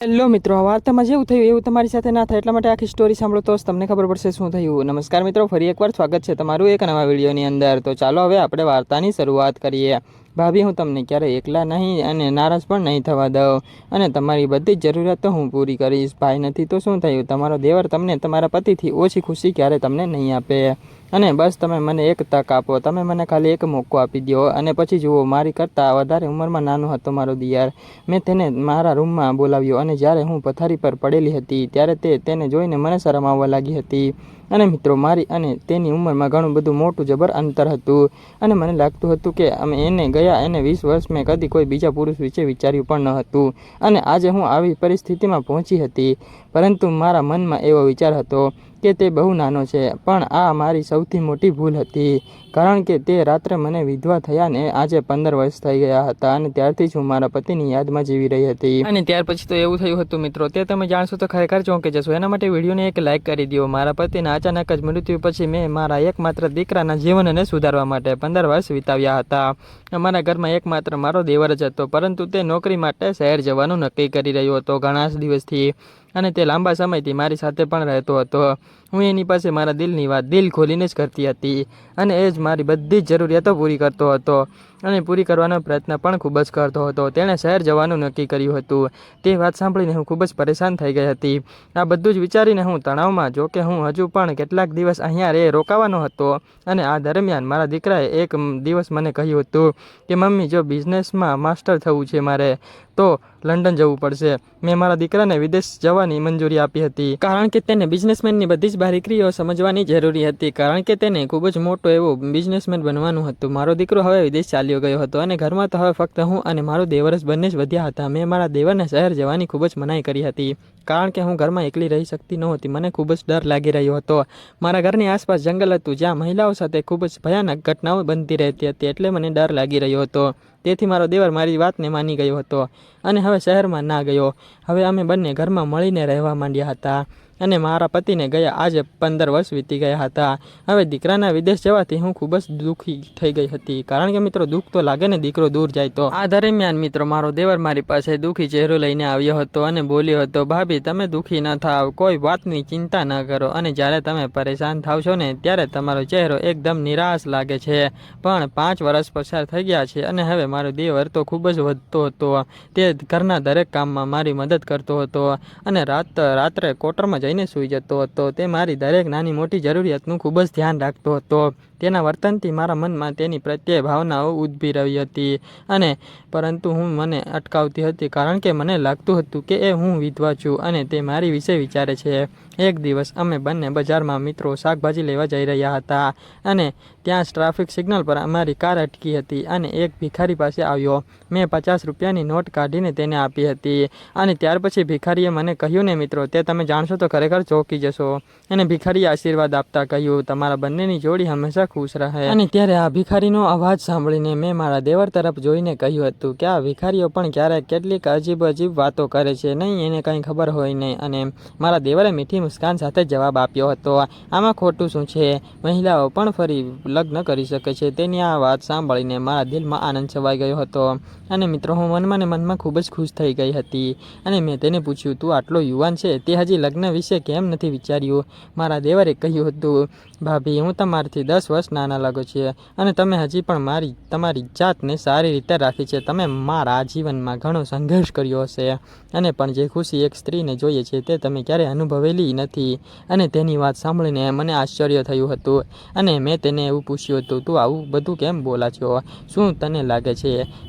Hello મિત્રો વાર્તામાં જેવું થયું, એવું તમારી સાથે ના થાય એટલા માટે આખી સ્ટોરી સાંભળો તો તમને ખબર પડશે શું થયું. નમસ્કાર મિત્રો, ફરી એકવાર સ્વાગત છે તમારું એક નવા વિડીયોની અંદર. તો ચાલો હવે આપણે વાર્તાની શરૂઆત કરીએ. ભાભી, હું તમને ક્યારેય એકલા નહીં અને નારાજ પણ નહીં થવા દઉં. અને તમારી બધી જ જરૂરિયાતો હું પૂરી કરીશ. ભાઈ નથી તો શું થયું? તમારો દેવર તમને તમારા પતિથી ઓછી ખુશી ક્યારે તમને નહીં આપે? અને બસ તમે મને એક તક આપો. તમે મને ખાલી એક મોકો આપી દો અને પછી જુઓ, મારી કરતાં વધારે ઉંમરમાં નાનો હતો મારો દિયાર. મેં તેને મારા રૂમમાં બોલાવ્યો અને જ્યારે હું પથારી પર પડેલી હતી, ત્યારે તે તેને જોઈને મને શરમ આવવા લાગી હતી. અને મિત્રો, મારી અને તેની ઉંમરમાં ઘણું બધું મોટું જબર અંતર હતું. અને મને લાગતું હતું કે અમે એને ગયા એને વીસ વર્ષ મેં કદી કોઈ બીજા પુરુષ વિશે વિચાર્યું પણ ન હતું. અને આજે હું આવી પરિસ્થિતિમાં પહોંચી હતી. પરંતુ મારા મનમાં એવો વિચાર હતો કે તે બહુ નાનો છે, પણ આ મારી સૌથી મોટી ભૂલ હતી, કારણ કે તે રાત્રે મને વિધવા થયા ને આજે પંદર વર્ષ થઈ ગયા હતા અને ત્યારથી જ હું મારા પતિની યાદમાં જીવી રહી હતી. અને ત્યાર પછી તો એવું થયું હતું મિત્રો, તે તમે જાણશો તો ખરેખર ચોંકી જશો એના માટે વિડીયોને એક લાઇક કરી દો મારા પતિના અચાનક જ મૃત્યુ પછી મેં મારા એકમાત્ર દીકરાના જીવનને સુધારવા માટે પંદર વર્ષ વિતાવ્યા હતા. અમારા ઘરમાં એકમાત્ર મારો દેવર જ હતો, પરંતુ તે નોકરી માટે શહેર જવાનું નક્કી કરી રહ્યો હતો ઘણા દિવસથી. અને તે લાંબા સમયથી મારી સાથે પણ રહેતો હતો. હું એની પાસે મારા દિલની વાત દિલ ખોલીને જ કરતી હતી અને એ જ મારી બધી જ જરૂરિયાતો પૂરી કરતો હતો અને પૂરી કરવાનો પ્રયત્ન પણ ખૂબ જ કરતો હતો. તેણે શહેર જવાનું નક્કી કર્યું હતું. તે વાત સાંભળીને હું ખૂબ જ પરેશાન થઈ ગઈ હતી. આ બધું જ વિચારીને હું તણાવમાં, જો કે હું હજુ પણ કેટલાક દિવસ અહીંયા રે રોકાવાનો હતો અને આ દરમિયાન મારા દીકરાએ એક દિવસ મને કહ્યું હતું કે, મમ્મી, જો બિઝનેસમાં માસ્ટર થવું છે મારે, તો લંડન જવું પડશે. મેં મારા દીકરાને વિદેશ જવાની મંજૂરી આપી હતી. કારણ કે તેને બિઝનેસમેનની બધી જ બારીકરીઓ સમજવાની જરૂરી હતી, કારણ કે તેને ખૂબ જ મોટો એવો બિઝનેસમેન બનવાનું હતું. મારો દીકરો હવે વિદેશ ચાલ્યો ગયો હતો અને ઘરમાં તો હવે ફક્ત હું અને મારો દેવરસ બંને જ વધ્યા હતા. મેં મારા દેવરને શહેર જવાની ખૂબ જ મનાઈ કરી હતી, કારણ કે હું ઘરમાં એકલી રહી શકતી નહોતી. મને ખૂબ જ ડર લાગી રહ્યો હતો. મારા ઘરની આસપાસ જંગલ હતું, જ્યાં મહિલાઓ સાથે ખૂબ જ ભયાનક ઘટનાઓ બનતી રહેતી હતી, એટલે મને ડર લાગી રહ્યો હતો. તેથી મારો દેવર મારી વાતને માની ગયો હતો અને હવે શહેરમાં ના ગયો. હવે અમે બંને ઘરમાં મળીને રહેવા માંડ્યા હતા અને મારા પતિને ગયા આજે પંદર વર્ષ વીતી ગયા હતા. હવે દીકરાના વિદેશ જવાથી હું ખૂબ જ દુઃખી થઈ ગઈ હતી. કારણ કે મિત્રો, દુઃખ તો લાગે ને દીકરો દૂર જાય તો. આ દરમિયાન મિત્રો, મારો દેવર મારી પાસે દુઃખી ચહેરો લઈને આવ્યો હતો અને બોલ્યો હતો, ભાભી, તમે દુઃખી ન થાવ, કોઈ વાતની ચિંતા ન કરો અને જ્યારે તમે પરેશાન થાવ છો ને ત્યારે તમારો ચહેરો એકદમ નિરાશ લાગે છે. પણ પાંચ વર્ષ પસાર થઈ ગયા છે અને હવે મારો દેવર તો ખૂબ જ વધતો હતો. તે ઘરના દરેક કામમાં મારી મદદ કરતો હતો અને રાત, રાત્રે કોટરમાં જઈને સૂઈ જતો હતો. તે મારી દરેક નાની મોટી જરૂરિયાતનું ખૂબ જ ધ્યાન રાખતો હતો. તેના વર્તનથી મારા મનમાં તેની પ્રત્યે ભાવનાઓ ઉદ્ભવી રહી હતી અને પરંતુ હું મને અટકાવતી હતી કારણ કે મને લાગતું હતું કે એ હું વિધવા છું અને તે મારી વિશે વિચારે છે. એક દિવસ અમે બંને બજારમાં મિત્રો શાકભાજી લેવા જઈ રહ્યા હતા અને ત્યાં ટ્રાફિક સિગ્નલ પર અમારી કાર અટકી હતી અને એક ભિખારી પાસે આવ્યો. મેં પચાસ રૂપિયાની નોટ કાઢીને તેને આપી હતી. અને ત્યાર પછી ભિખારીએ મને કહ્યું, ને મિત્રો, તે તમે જાણશો તો ખરેખર ચોંકી જશો. અને ભિખારીએ આશીર્વાદ આપતા કહ્યું, તમારા બંનેની જોડી હંમેશા ખુશ રહે. અને ત્યારે આ ભિખારીનો અવાજ સાંભળીને મેં મારા દેવર તરફ જોઈને કહ્યું હતું કે, આ ભિખારીઓ પણ ક્યારેક કેટલીક અજીબ અજીબ વાતો કરે છે. નહીં, એને કંઈ ખબર હોય નહીં. અને મારા દેવરે મીઠી મુસ્કાન સાથે જવાબ આપ્યો હતો, આમાં ખોટું શું છે? મહિલાઓ પણ ફરી લગ્ન કરી શકે છે. તેની આ વાત સાંભળીને મારા દિલમાં આનંદ છવાઈ ગયો હતો. અને મિત્રો, હું મનમાં ને મનમાં ખૂબ જ ખુશ થઈ ગઈ હતી. અને મેં તેને પૂછ્યું, તું આટલો યુવાન છે? તે હજી લગ્ન વિશે કેમ નથી વિચાર્યું? મારા દેવરે કહ્યું હતું, ભાભી, હું તમારાથી દસ વર્ષ નાના લાગો છે અને તમે હજી પણ મારી, તમારી જાતને સારી રીતે રાખી છે. તમે મારા જીવનમાં ઘણો સંઘર્ષ કર્યો હશે. અને પણ જે ખુશી એક સ્ત્રીને જોઈએ છે, તે તમે ક્યારેય અનુભવેલી નથી. અને તેની વાત સાંભળીને મને આશ્ચર્ય થયું હતું. અને મેં તેને એવું પૂછ્યું હતું, તું આવું બધું કેમ બોલા છો? શું તને લાગે છે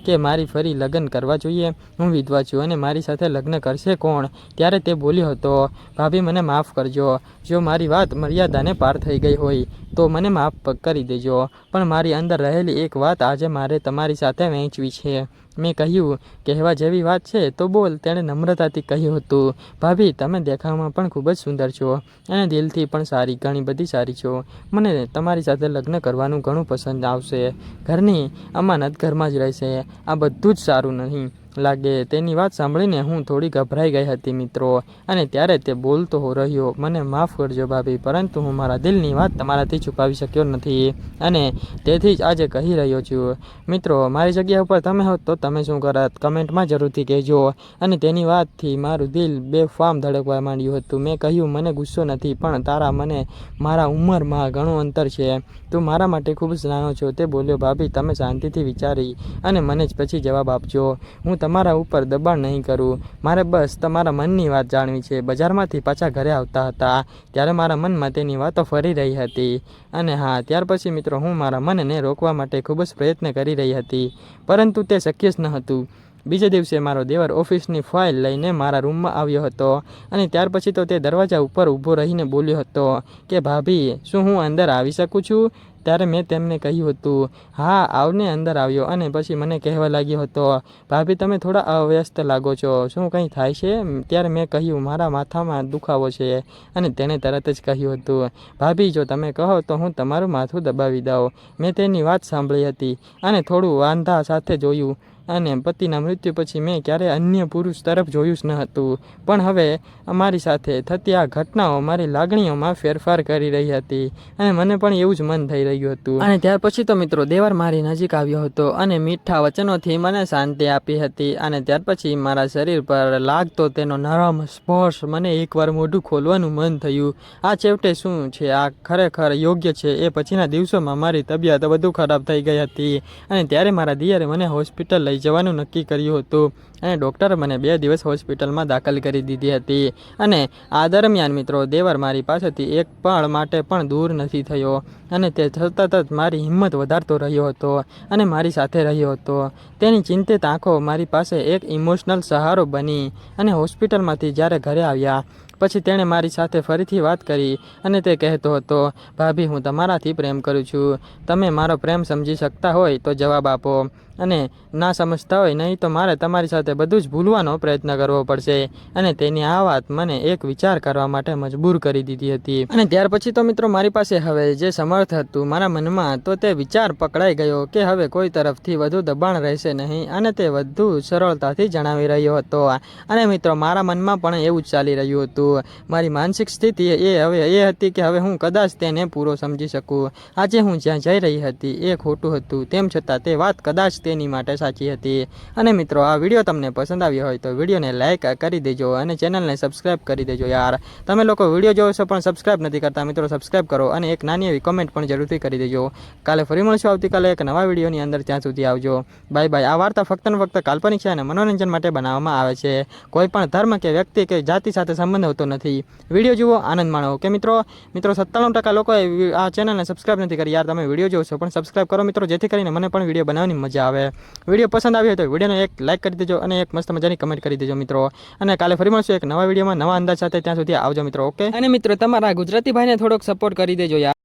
કે મારી ફરી લગ્ન કરવા જોઈએ. હું વિધવા છું અને મારી સાથે લગ્ન કરશે કોણ? ત્યારે તે બોલ્યો હતો, ભાભી, મને માફ કરજો. જો મારી વાત મર્યાદાને પાર થઈ ગઈ હોય, તો મને માફ કરી દેજો. પણ મારી અંદર રહેલી એક વાત આજે મારે તમારી સાથે વહેંચવી છે. મેં કહ્યું, કહેવા જેવી વાત છે તો બોલ, તેણે નમ્રતાથી કહ્યું હતું. ભાભી, તમે દેખાવમાં પણ ખૂબ જ સુંદર છો અને દિલથી પણ સારી, ઘણી બધી સારી છો. મને તમારી સાથે લગ્ન કરવાનું ઘણું પસંદ આવશે. ઘરની અમાનત ઘરમાં જ રહેશે. આ બધું જ સારું નહીં. લાગે. તેની વાત સાંભળીને હું થોડી ગભરાઈ ગઈ હતી મિત્રો. અને ત્યારે તે બોલતો રહ્યો, મને માફ કરજો ભાભી, પરંતુ હું મારા દિલની વાત તમારાથી છુપાવી શક્યો નથી. અને તેથી જ આજે કહી રહ્યો છું. મિત્રો, મારી જગ્યા ઉપર તમે હોત તો તમે શું કરત કમેન્ટમાં જરૂરથી કહેજો. અને તેની વાતથી મારું દિલ બે ફામ ધડકવા માંડ્યું હતું. મેં કહ્યું, મને ગુસ્સો નથી, પણ તારા મને મારા ઉંમરમાં ઘણું અંતર છે. તું મારા માટે ખૂબ જ નાનો છો. તે બોલ્યો, ભાભી, તમે શાંતિથી વિચારી અને મને જ પછી જવાબ આપજો. હું તમારા ઉપર દબાણ નહીં કરું મારે બસ તમારા મનની વાત જાણવી છે. બજારમાંથી પાછા ઘરે આવતા હતા. ત્યારે મારા મનમાં તેની વાતો ફરી રહી હતી. અને હા, ત્યાર પછી મિત્રો હું મારા મનને રોકવા માટે ખૂબ જ પ્રયત્ન કરી રહી હતી. પરંતુ તે શક્ય જ ન હતું. બીજે દિવસે મારો દેવર ઓફિસની ફાઇલ લઈને મારા રૂમમાં આવ્યો હતો અને ત્યાર પછી તો તે દરવાજા ઉપર ઊભો રહીને બોલ્યો હતો કે, ભાભી, શું હું અંદર આવી શકું છું? ત્યારે મેં તેમને કહ્યું હતું, હા, આવને અંદર આવ્યો. અને પછી મને કહેવા લાગ્યો હતો, ભાભી, તમે થોડા અવ્યસ્ત લાગો છો, શું કંઈ થાય છે? ત્યારે મેં કહ્યું, મારા માથામાં દુખાવો છે. અને તેણે તરત જ કહ્યું હતું, ભાભી, જો તમે કહો તો હું તમારું માથું દબાવી દઉં. મેં તેની વાત સાંભળી હતી અને થોડું વાંધા સાથે જોયું અને પતિના મૃત્યુ પછી મેં ક્યારેય અન્ય પુરુષ તરફ જોયું જ ન હતું. પણ હવે અમારી સાથે થતી આ ઘટનાઓ મારી લાગણીઓમાં ફેરફાર કરી રહી હતી અને મને પણ એવું જ મન થઈ રહ્યું હતું. અને ત્યાર પછી તો મિત્રો દેવર મારી નજીક આવ્યો હતો અને મીઠા વચનોથી મને શાંતિ આપી હતી અને ત્યાર પછી મારા શરીર પર લાગતો તેનો નરમ સ્પર્શ મને એકવાર મોઢું ખોલવાનું મન થયું. આ છેવટે શું છે? આ ખરેખર યોગ્ય છે? એ પછીના દિવસોમાં મારી તબિયત વધુ ખરાબ થઈ ગઈ હતી અને ત્યારે મારા દિયરે મને હોસ્પિટલ લઈ જવાનું નક્કી કર્યું હતું અને ડૉક્ટરે મને બે દિવસ હોસ્પિટલમાં દાખલ કરી દીધી હતી. અને આ દરમિયાન મિત્રો, દેવર મારી પાસેથી એક પળ માટે પણ દૂર નથી થયો અને તે સતત મારી હિંમત વધારતો રહ્યો હતો અને મારી સાથે રહ્યો હતો. તેની ચિંતિત આંખો મારી પાસે એક ઇમોશનલ સહારો બની અને હોસ્પિટલમાંથી જ્યારે ઘરે આવ્યા, પછી તેણે મારી સાથે ફરીથી વાત કરી અને તે કહેતો હતો, ભાભી, હું તમારાથી પ્રેમ કરું છું. તમે મારો પ્રેમ સમજી શકતા હોય તો જવાબ આપો. અને ના સમજતા હોય નહીં તો મારે તમારી સાથે બધું જ ભૂલવાનો પ્રયત્ન કરવો પડશે. અને તેની આ વાત મને એક વિચાર કરવા માટે મજબૂર કરી દીધી હતી. અને ત્યાર પછી તો મિત્રો મારી પાસે હવે જે સમર્થ હતું મારા મનમાં તો તે વિચાર પકડાઈ ગયો કે હવે કોઈ તરફથી વધુ દબાણ રહેશે નહીં અને તે વધુ સરળતાથી જણાવી રહ્યો હતો. અને મિત્રો મારા મનમાં પણ એવું જ ચાલી રહ્યું હતું. મારી માનસિક સ્થિતિ એ હવે એ હતી કે હવે હું કદાચ તેને પૂરો સમજી શકું. આજે હું જ્યાં જઈ રહી હતી એ ખોટું હતું. તેમ છતાં તે વાત કદાચ તેની માટે સાચી હતી. અને મિત્રો, આ વીડિયો તમને પસંદ આવ્યો હોય તો વિડીયોને લાઇક કરી દેજો અને ચેનલને સબસ્ક્રાઇબ કરી દેજો યાર. તમે લોકો વીડિયો જોવો છો પણ સબસ્ક્રાઇબ નથી કરતા, મિત્રો સબસ્ક્રાઇબ કરો અને એક નાની એવી કોમેન્ટ પણ જરૂરથી કરી દેજો. કાલે ફરી મળશું આવતીકાલે એક નવા વિડીયોની અંદર, ત્યાં સુધી આવજો. બાય બાય આ વાર્તા ફક્ત ને ફક્ત કાલ્પનિક છે અને મનોરંજન માટે બનાવવામાં આવે છે. કોઈ પણ ધર્મ કે વ્યક્તિ કે જાતિ સાથે સંબંધ હોતો નથી. વીડિયો જુઓ, આનંદ માણો. કે મિત્રો? મિત્રો, સત્તાણું ટકા લોકોએ આ ચેનલને સબસ્ક્રાઇબ નથી કરી. યાર, તમે વીડિયો છો પણ સબસ્ક્રાઇબ કરો, મિત્રો. જેથી કરીને મને પણ વીડિયો બનાવવાની મજા આવે. વીડિયો પસંદ આવ્યો તો વિડીયોને એક લાઇક કરી દેજો અને એક મસ્ત મજાની કમેન્ટ કરી દેજો મિત્રો. અને કાલે ફરી મળશું એક નવા વિડીયોમાં નવા અંદાજ સાથે. ત્યાં સુધી આવજો મિત્રો ઓકે અને મિત્રો, તમારા ગુજરાતી ભાઈને થોડોક સપોર્ટ કરી દેજો યાર.